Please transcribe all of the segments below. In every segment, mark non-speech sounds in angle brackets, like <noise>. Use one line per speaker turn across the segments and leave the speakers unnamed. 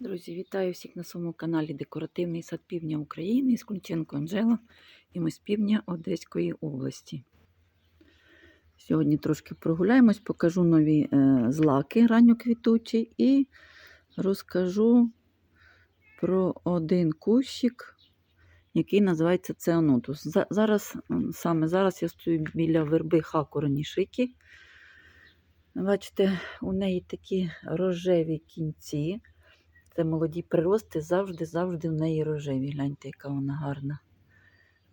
Друзі, вітаю всіх на своєму каналі Декоративний сад Півдня України з Кунченко Анжела і ми з півдня Одеської області. Сьогодні трошки прогуляємось, покажу нові е, злаки ранньоквітучі і розкажу про один кущик, який називається Цеонотус. Зараз, саме зараз я стою біля верби Хакурані Шики. Бачите, у неї такі рожеві кінці. Це молоді прирости, завжди-завжди в неї рожеві. Гляньте, яка вона гарна.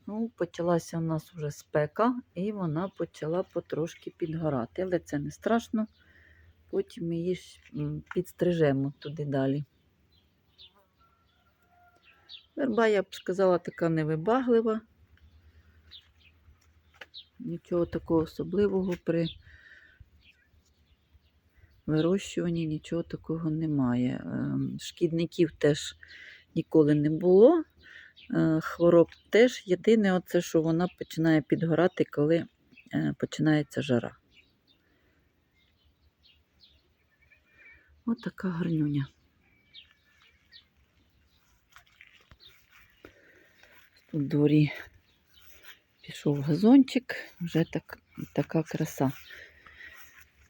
Ну, Почалася у нас вже спека, і вона почала потрошки підгорати. Але це не страшно. Потім ми її підстрижемо туди далі. Верба, я б сказала, така невибаглива. Нічого такого особливого при вирощуванні нічого такого немає. Ем, Шкідників теж ніколи не було. Е, Хвороб теж єдине, оце, що вона починає підгорати, коли е, починається жара. Ось така гарнюня. Тут дворі пішов газончик, вже так, така краса.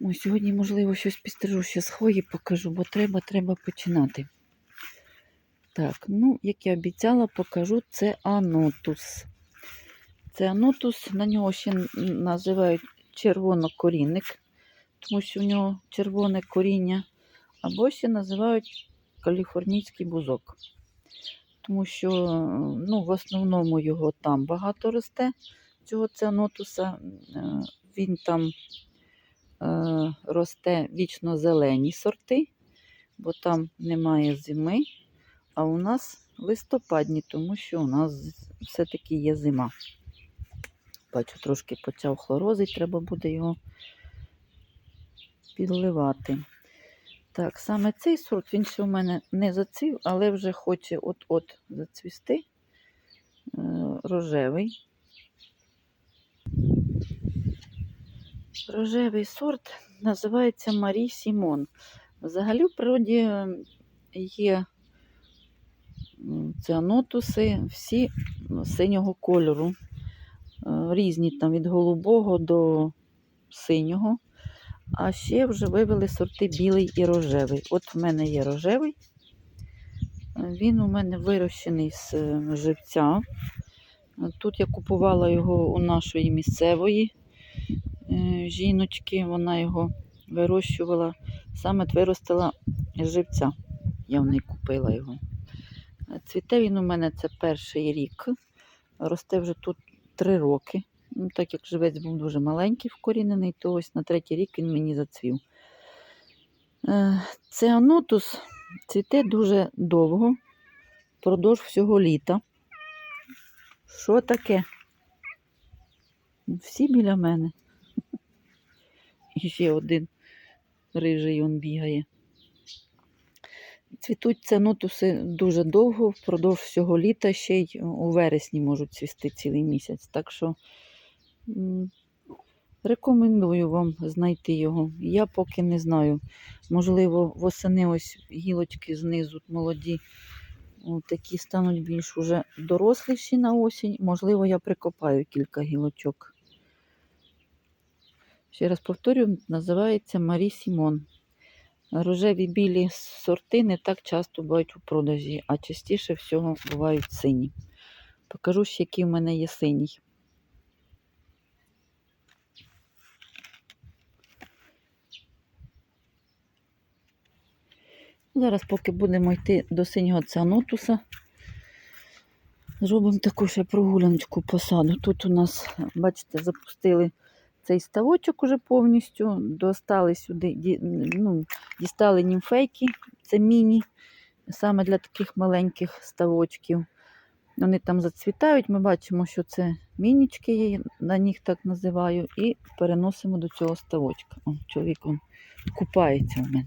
Ой, сьогодні, можливо, щось підстрижу ще з хвої покажу, бо треба, треба починати. Так, ну, як я обіцяла, покажу це анотус. Це анотус, на нього ще називають червонокорінник, тому що в нього червоне коріння, або ще називають каліфорнійський бузок. Тому що ну, в основному його там багато росте, цього цианотуса. Е, Він там росте вічно зелені сорти, бо там немає зими, а у нас листопадні, тому що у нас все-таки є зима. Бачу, трошки почав хлорозить, треба буде його підливати. Так, саме цей сорт, він ще у мене не зацвів, але вже хоче от-от зацвісти. Е, Рожевий. Рожевий сорт називається Марі Сімон. Взагалі в природі є м, цианотуси всі синього кольору. Е, Різні там від голубого до синього. А ще вже вивели сорти білий і рожевий. От в мене є рожевий. Він у мене вирощений з живця. Тут я купувала його у нашої місцевої жіночки. Вона його вирощувала, саме виростила з живця. Я в неї купила його. Е, Цвіте він у мене це перший рік. Росте вже тут три роки. Ну, так як живець був дуже маленький вкорінений, то ось на третій рік він мені зацвів. Е, Це анотус цвіте дуже довго, впродовж всього літа. Що таке? Всі біля мене. <laughs> І ще один рижий он бігає. Цвітуть цианотуси дуже довго, впродовж всього літа, ще й у вересні можуть цвісти цілий місяць. Так що рекомендую вам знайти його. Я поки не знаю. Можливо, восени ось гілочки знизу молоді, такі стануть більш уже доросліші на осінь. Можливо, я прикопаю кілька гілочок. Ще раз повторюю, називається Марі Сімон. Рожеві білі сорти не так часто бувають у продажі, а частіше всього бувають сині. Покажу ще, який в мене є синій. Зараз, поки будемо йти до синього цианотуса, зробимо таку ще прогуляночку по саду. Тут у нас, бачите, запустили цей ставочок уже повністю, достали сюди, ну, дістали німфейки, це міні, саме для таких маленьких ставочків. Вони там зацвітають, ми бачимо, що це мінічки, я на них так називаю, і переносимо до цього ставочка. О, чоловік купається в мене.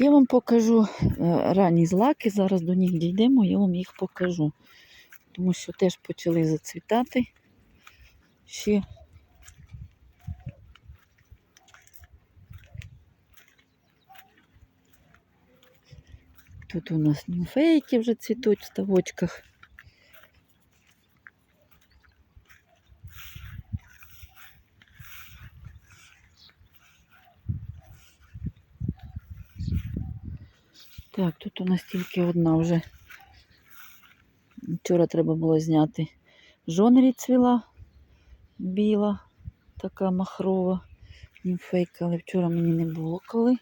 Я вам покажу е, ранні злаки. Зараз до них дійдемо, я вам їх покажу. тому що теж почали зацвітати. Ще Тут у нас німфейки вже цвітуть в ставочках. Так, тут у нас тільки одна вже. Вчора треба було зняти. Жонері цвіла біла, така махрова німфейка, але вчора мені не було коли.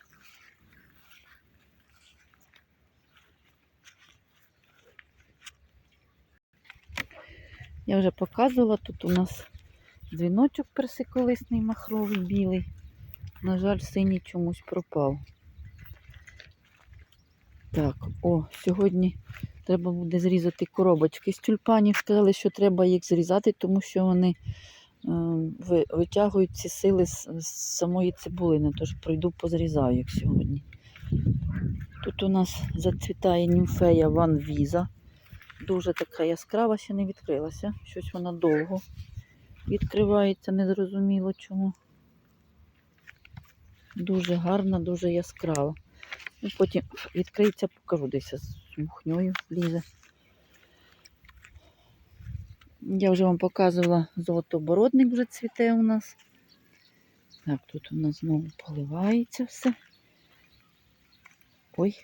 Я вже показувала, тут у нас дзвіночок персиколисний махровий білий. На жаль, синій чомусь пропав. Так, о, сьогодні треба буде зрізати коробочки з тюльпанів. Сказали, що треба їх зрізати, тому що вони е, витягують ці сили з, з самої цибулини, тож пройду позрізаю їх сьогодні. Тут у нас зацвітає німфея Ван Віза. Дуже така яскрава, ще не відкрилася. Щось вона довго відкривається, незрозуміло чому. Дуже гарна, дуже яскрава. Ну, потім відкриється, покажу десь з мухньою лізе. Я вже вам показувала, золотобородник вже цвіте у нас. Так, тут у нас знову поливається все. Ой.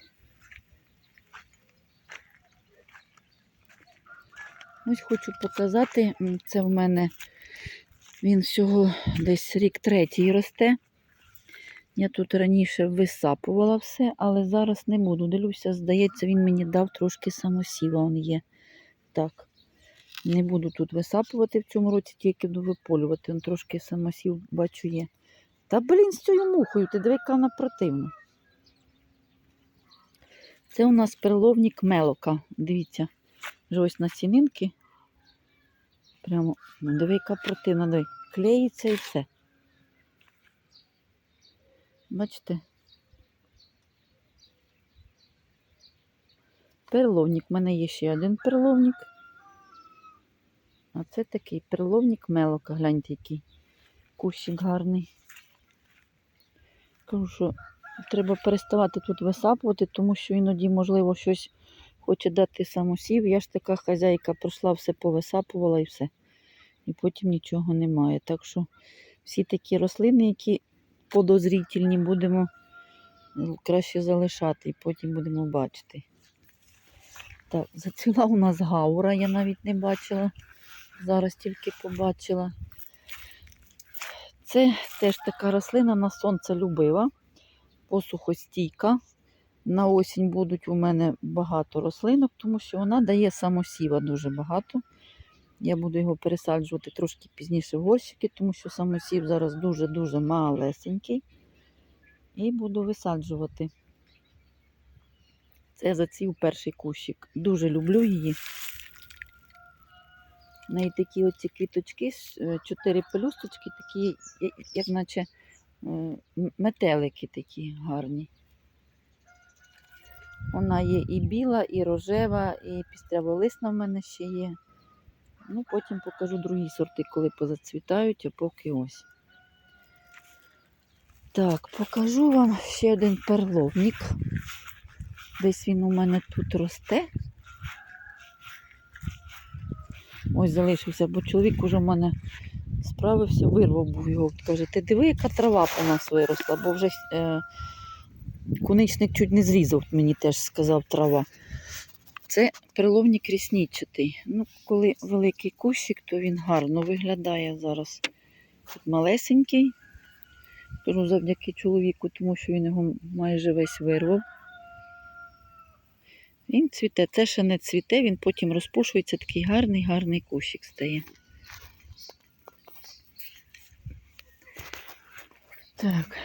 Ось хочу показати, це в мене він всього десь рік третій росте. Я тут раніше висапувала все, але зараз не буду. Дивлюся, здається, він мені дав трошки самосіва. Он є. Так. Не буду тут висапувати в цьому році, тільки буду виполювати. Он трошки самосів, бачу, є. Та блін, з цією мухою, ти диви, яка вона противна. Це у нас перловник мелока. Дивіться, вже ось на сінинки. Прямо, ну, диви, яка противна, диви. Клеїться і все. Бачите? Перловник. У мене є ще один перловник. А це такий перловник мелока. Гляньте, який кущик гарний. Кажу, що треба переставати тут висапувати, тому що іноді, можливо, щось хоче дати самосів. Я ж така хазяйка прийшла, все повисапувала і все. І потім нічого немає. Так що всі такі рослини, які подозрітельні, будемо краще залишати і потім будемо бачити. Так, зацвіла у нас гаура, я навіть не бачила. Зараз тільки побачила. Це теж така рослина на сонце любива, посухостійка. На осінь будуть у мене багато рослинок, тому що вона дає самосіва дуже багато. Я буду його пересаджувати трошки пізніше в горщики, тому що самосів зараз дуже-дуже малесенький. І буду висаджувати. Це заців перший кущик. Дуже люблю її. В неї такі оці квіточки, е, чотири пелюсточки, такі, як наче е, метелики такі гарні. Вона є і біла, і рожева, і пістряволисна в мене ще є. Ну, потім покажу другі сорти, коли позацвітають, а поки ось. Так, покажу вам ще один перловник. Десь він у мене тут росте. Ось залишився, бо чоловік уже в мене справився, вирвав був його. Каже, ти диви, яка трава по нас виросла, бо вже е, куничник чуть не зрізав, мені теж сказав трава. Це переловник ріснічатий. Ну, коли великий кущик, то він гарно виглядає зараз. Тут малесенький. Кажу завдяки чоловіку, тому що він його майже весь вирвав. Він цвіте, це ще не цвіте, він потім розпушується, такий гарний, гарний кущик стає. Так.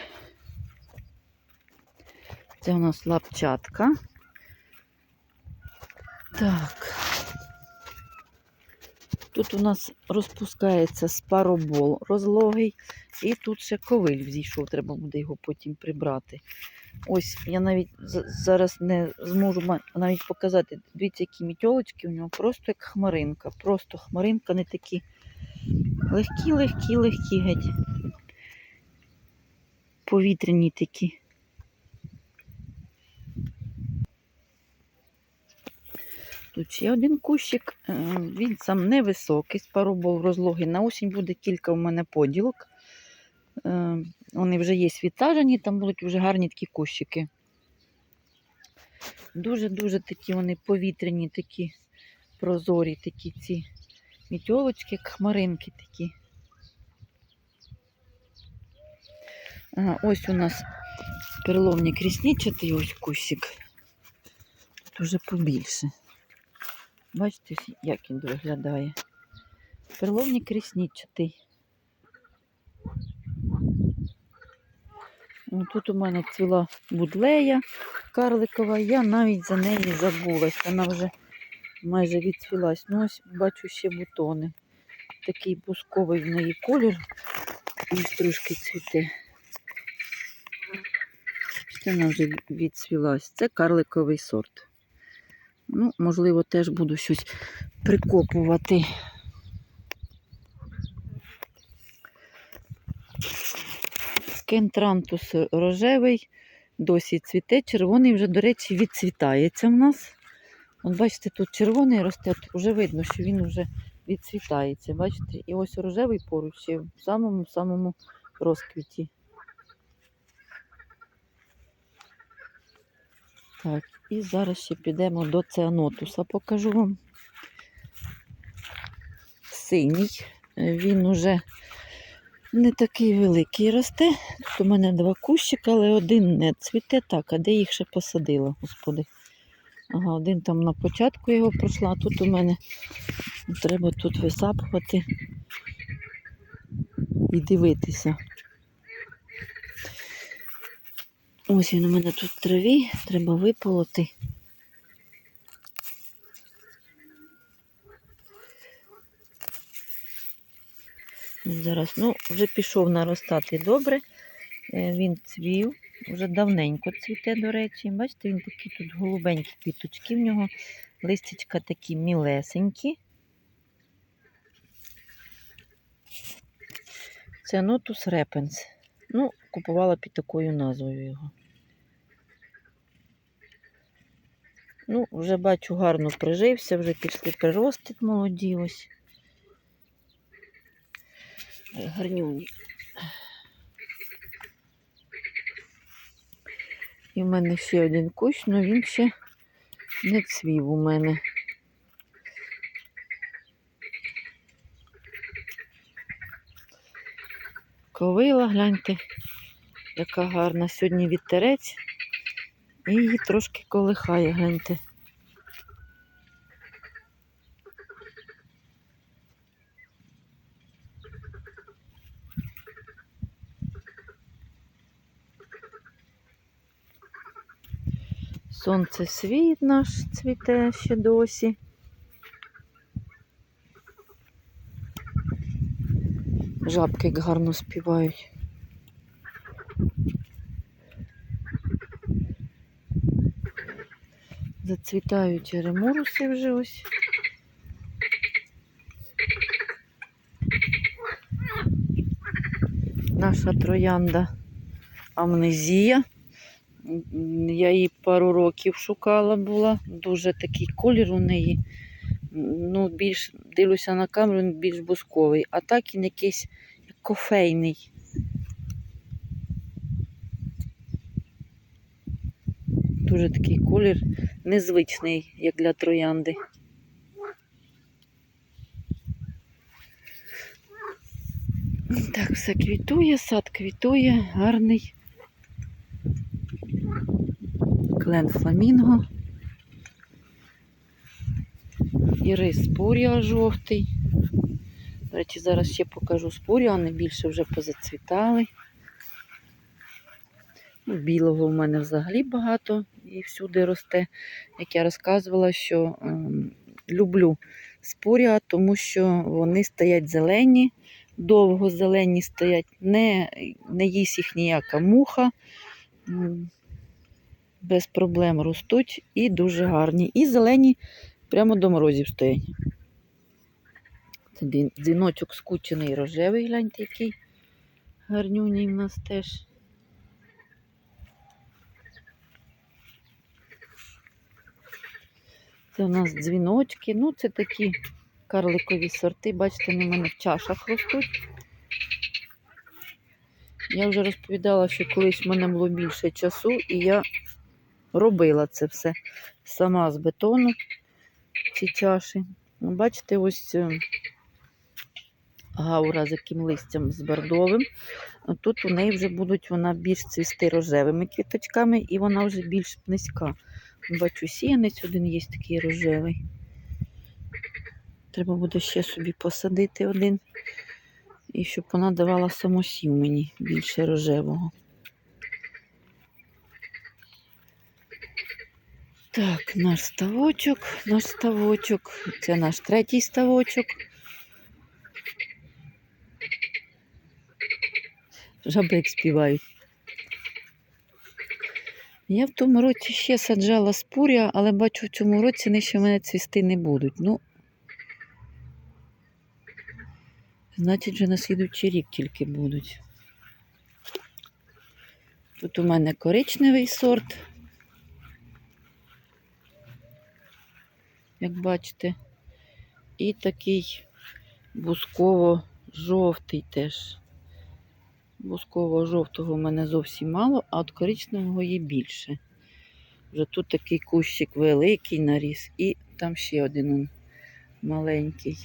Це у нас лапчатка. Так. Тут у нас розпускається спаробол розлогий, і тут ще ковиль взійшов, треба буде його потім прибрати. Ось я навіть зараз не зможу навіть показати. Дивіться, які мітьолочки у нього просто як хмаринка. Просто хмаринка не такі легкі, легкі, легкі геть. Повітряні такі. Тут ще один кущик, е, він сам невисокий, з пару був розлогий. На осінь буде кілька у мене поділок. Е, Вони вже є відсаджені, там будуть вже гарні такі кущики. Дуже-дуже такі вони повітряні, такі прозорі, такі ці мітьолочки, хмаринки такі. Ага, ось у нас переломник рісничатий ось кущик. Тут уже побільше. Бачите, як він виглядає. Перловник рісничатий. Тут у мене ціла будлея карликова, я навіть за неї забулась. Вона вже майже відцвілась. Ну ось бачу ще бутони. Такий бусковий в неї колір. Ось трошки цвіте. Вона вже відцвілась. Це карликовий сорт. Ну, можливо, теж буду щось прикопувати. Скентрантус рожевий, досі цвіте. Червоний вже, до речі, відцвітається в нас. От бачите, тут червоний росте, вже видно, що він вже відцвітається. Бачите? І ось рожевий поруч ще в самому-самому розквіті. Так, і зараз ще підемо до цианотуса, покажу вам. Синій. Він уже не такий великий росте. Тут у мене два кущика, але один не цвіте так, а де їх ще посадила, господи. Ага, один там на початку його пройшла, тут у мене треба тут висапувати і дивитися. Ось він у мене тут в траві, треба виполоти. Зараз, ну, вже пішов наростати добре. Е, Він цвів, вже давненько цвіте, до речі. Бачите, він такі тут голубенькі квіточки в нього, листячка такі мілесенькі. Це нотус репенс. Ну, купувала під такою назвою його. Ну, вже бачу, гарно прижився, вже пішли прирости молоді ось. Гарнюні. І в мене ще один кущ, але він ще не цвів у мене. Ковила, гляньте, яка гарна сьогодні вітерець. І її трошки колихає, гляньте. Сонце світ наш цвіте ще досі. Жабки гарно співають. Зацвітають ремуруси вже ось. Наша троянда амнезія. Я її пару років шукала була. Дуже такий колір у неї. Ну, більш дивлюся на камеру, більш бусковий, а так він якийсь кофейний. Дуже такий колір незвичний, як для троянди. Так, все квітує, сад квітує, гарний. Клен фламінго. Ірис спуріа жовтий. До речі, зараз ще покажу спуріа, вони більше вже позацвітали. Ну, Білого в мене взагалі багато і всюди росте. Як я розказувала, що ем, люблю спуріа, тому що вони стоять зелені, довго зелені стоять, не, не їсть їх ніяка муха. Без проблем ростуть і дуже гарні. І зелені прямо до морозів стоять. Це дзвіночок скучений рожевий, гляньте, який гарнюній в нас теж. Це у нас дзвіночки. Ну, це такі карликові сорти. Бачите, вони в мене в чашах ростуть. Я вже розповідала, що колись в мене було більше часу, і я робила це все сама з бетону, ці чаші. Ну, Бачите, ось е, гаура з яким листям з бордовим. Тут у неї вже будуть вона більш цвісти рожевими квіточками, і вона вже більш низька. Бачу, сіянець один є такий рожевий. Треба буде ще собі посадити один. І щоб вона давала самосів мені більше рожевого. Так, наш ставочок, наш ставочок. Це наш третій ставочок. Жаби співають. Я в тому році ще саджала спуря, але бачу, в цьому році вони ще в мене цвісти не будуть. Ну, значить, вже на слідуючий рік тільки будуть. Тут у мене коричневий сорт. Як бачите, і такий бусково-жовтий теж. Бусково-жовтого в мене зовсім мало, а от коричневого є більше. Вже тут такий кущик великий наріс, і там ще один он маленький.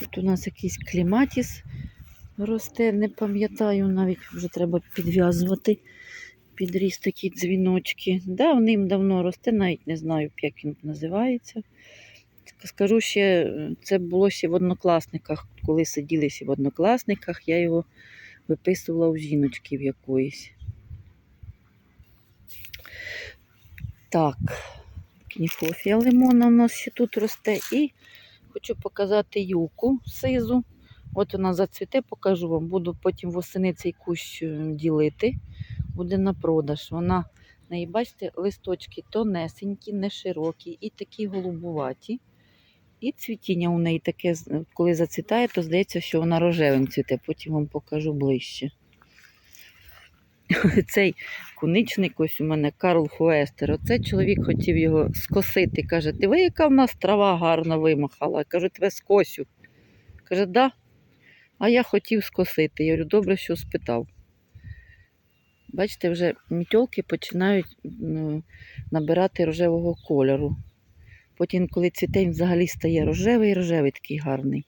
Тут у нас якийсь кліматіс росте, не пам'ятаю, навіть вже треба підв'язувати. Підріс такі дзвіночки. Давним-давно росте, навіть не знаю, як він називається. Скажу ще, е, це було ще в однокласниках, коли сиділи ще в однокласниках, я його виписувала у жіночки в якоїсь. Так, кніфофія лимона у нас ще тут росте. І хочу показати юку сизу. От вона зацвіте, покажу вам. Буду потім восени цей кущ е, ділити. Буде на продаж. Вона, неї, бачите, листочки тонесенькі, не широкі і такі голубуваті. І цвітіння у неї таке, коли зацвітає, то здається, що вона рожевим цвіте. Потім вам покажу ближче. <laughs> Цей куничник ось у мене Карл Хуестер. Оце чоловік хотів його скосити. Каже, ти ви, яка в нас трава гарно вимахала? Кажу, тебе скосю. Каже, да. А я хотів скосити. Я говорю, добре, що спитав. Бачите, вже мітьолки починають набирати рожевого кольору. Потім, коли цвіте, він взагалі стає рожевий, рожевий такий гарний.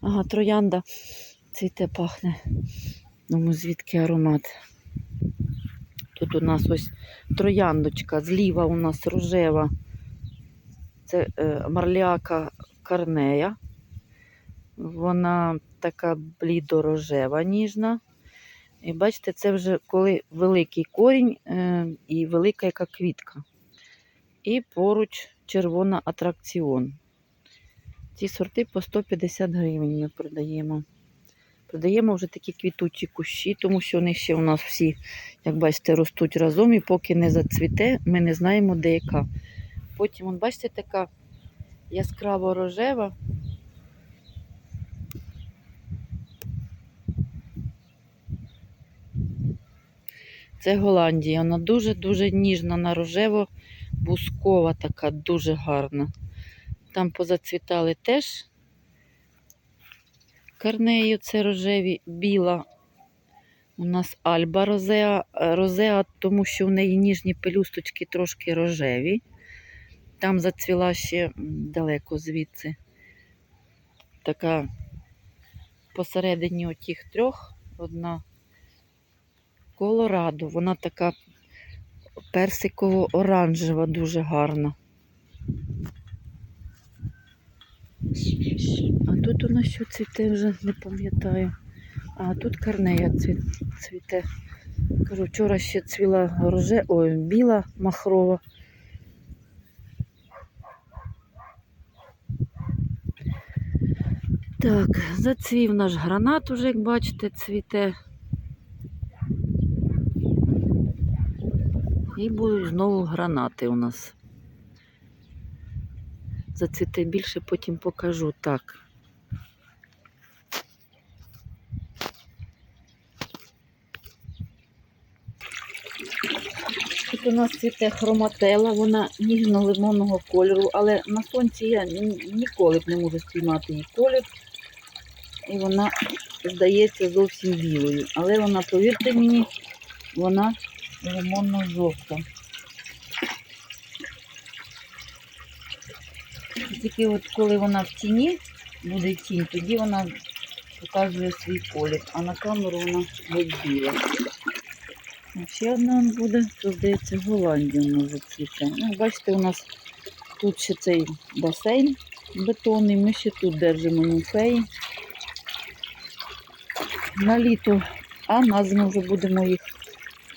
Ага, троянда цвіте пахне. Ну, звідки аромат. Тут у нас ось трояндочка, зліва у нас рожева. Це е, марліака карнея. Вона така блідорожева, ніжна. І бачите, це вже коли великий корінь е, і велика яка квітка. І поруч червона атракціон. Ці сорти по 150 гривень ми продаємо. Продаємо вже такі квітучі кущі, тому що вони ще у нас всі, як бачите, ростуть разом, і поки не зацвіте, ми не знаємо, де яка. Потім, от бачите, така яскраво рожева. Це Голландія. Вона дуже-дуже ніжна на рожево, бускова така, дуже гарна. Там позацвітали теж карнею, це рожеві, біла. У нас альба розеа, розеа, тому що в неї ніжні пелюсточки трошки рожеві. Там зацвіла ще далеко звідси. Така посередині отіх трьох одна Колорадо. Вона така персиково-оранжева, дуже гарна. А тут у нас що цвіте вже не пам'ятаю. А тут карнея цвіте. Кажу, вчора ще цвіла роже... Ой, біла махрова. Так, зацвів наш гранат уже, як бачите, цвіте. І будуть знову гранати у нас. Зацвіте більше, потім покажу. Так. Тут у нас цвіте хроматела, вона ніжно-лимонного кольору, але на сонці я ніколи б не можу спіймати її колір. І вона здається зовсім білою. Але вона, повірте мені, вона лимонно-жовта. Тільки от коли вона в тіні, буде тінь, тоді вона показує свій колір, а на камеру вона геть біла. Ще одна буде, то здається, Голландія у нас зацвіте. Ну, бачите, у нас тут ще цей басейн бетонний, ми ще тут держимо нюфеї. На літо, а на зиму вже будемо їх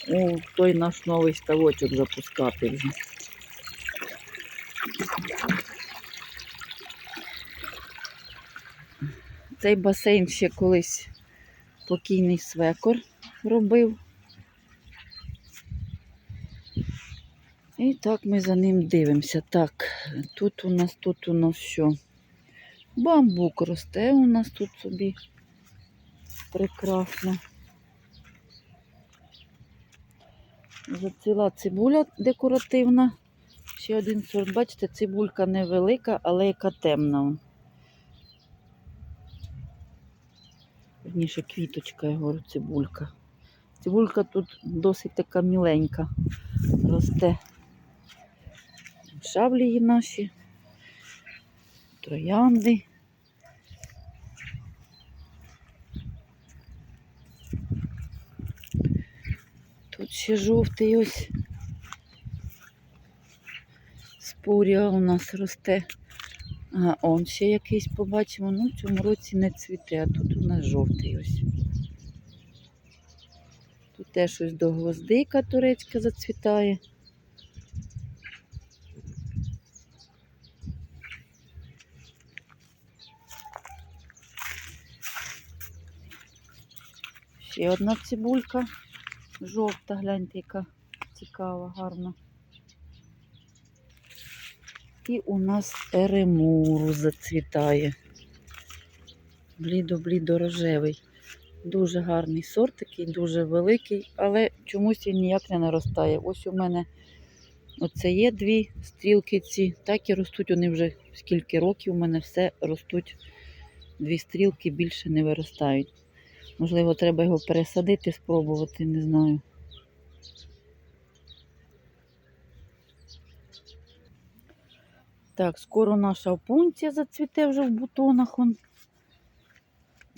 у той наш новий ставочок запускати вже. Цей басейн ще колись покійний свекор робив. І так ми за ним дивимося. Так, тут у нас, тут у нас що? Бамбук росте у нас тут собі прекрасно. Зацвіла цибуля декоративна. Ще один сорт. Бачите, цибулька невелика, але яка темна. Верніше квіточка, я говорю, цибулька. Цибулька тут досить така міленька росте. Шаблії наші, троянди. Тут ще жовтий ось. Спурія у нас росте. А, он ще якийсь побачимо. Ну, в цьому році не цвіте, а тут у нас жовтий ось. Тут теж ось до гвоздика турецька зацвітає. Ще одна цибулька. Жовта, гляньте, яка цікава, гарна. І у нас еремуру зацвітає. Блідо-блідо-рожевий. Дуже гарний сорт, такий дуже великий, але чомусь він ніяк не наростає. Ось у мене оце є дві стрілки ці, так і ростуть вони вже скільки років. У мене все ростуть дві стрілки, більше не виростають. Можливо, треба його пересадити, спробувати, не знаю. Так, скоро наша опунція зацвіте вже в бутонах. Он.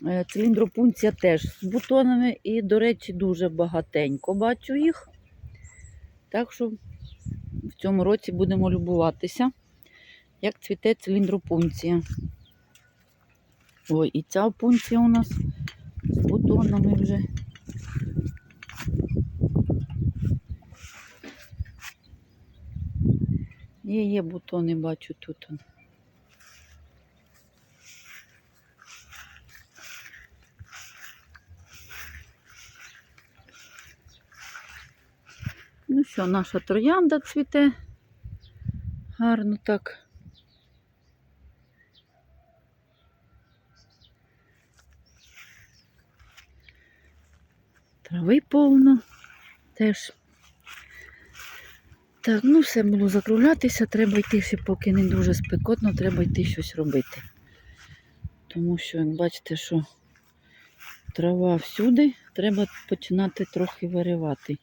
Е, Циліндропунція теж з бутонами і, до речі, дуже багатенько бачу їх. Так що в цьому році будемо любуватися, як цвіте циліндропунція. Ой, і ця опунція у нас з бутонами вже. Є, є бутони, бачу тут. Ну що, наша троянда цвіте. Гарно так. Трави повно теж. Так, ну все було закруглятися, треба йти ще, поки не дуже спекотно, треба йти щось робити. Тому що, як бачите, що трава всюди, треба починати трохи виривати.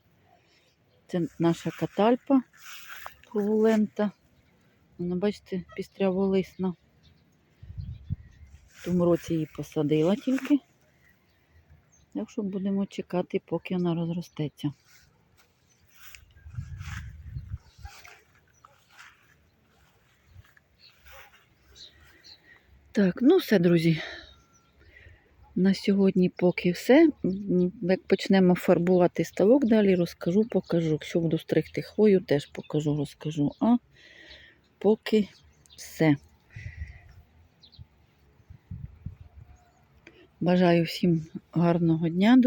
Це наша катальпа ковулента. Вона, бачите, пістряволисна. В тому році її посадила тільки. Так що будемо чекати, поки вона розростеться. Так, ну все, друзі. На сьогодні поки все. Як почнемо фарбувати ставок далі, розкажу, покажу. Якщо буду стригти хвою, теж покажу, розкажу. А поки все. Бажаю всім гарного дня, друзі.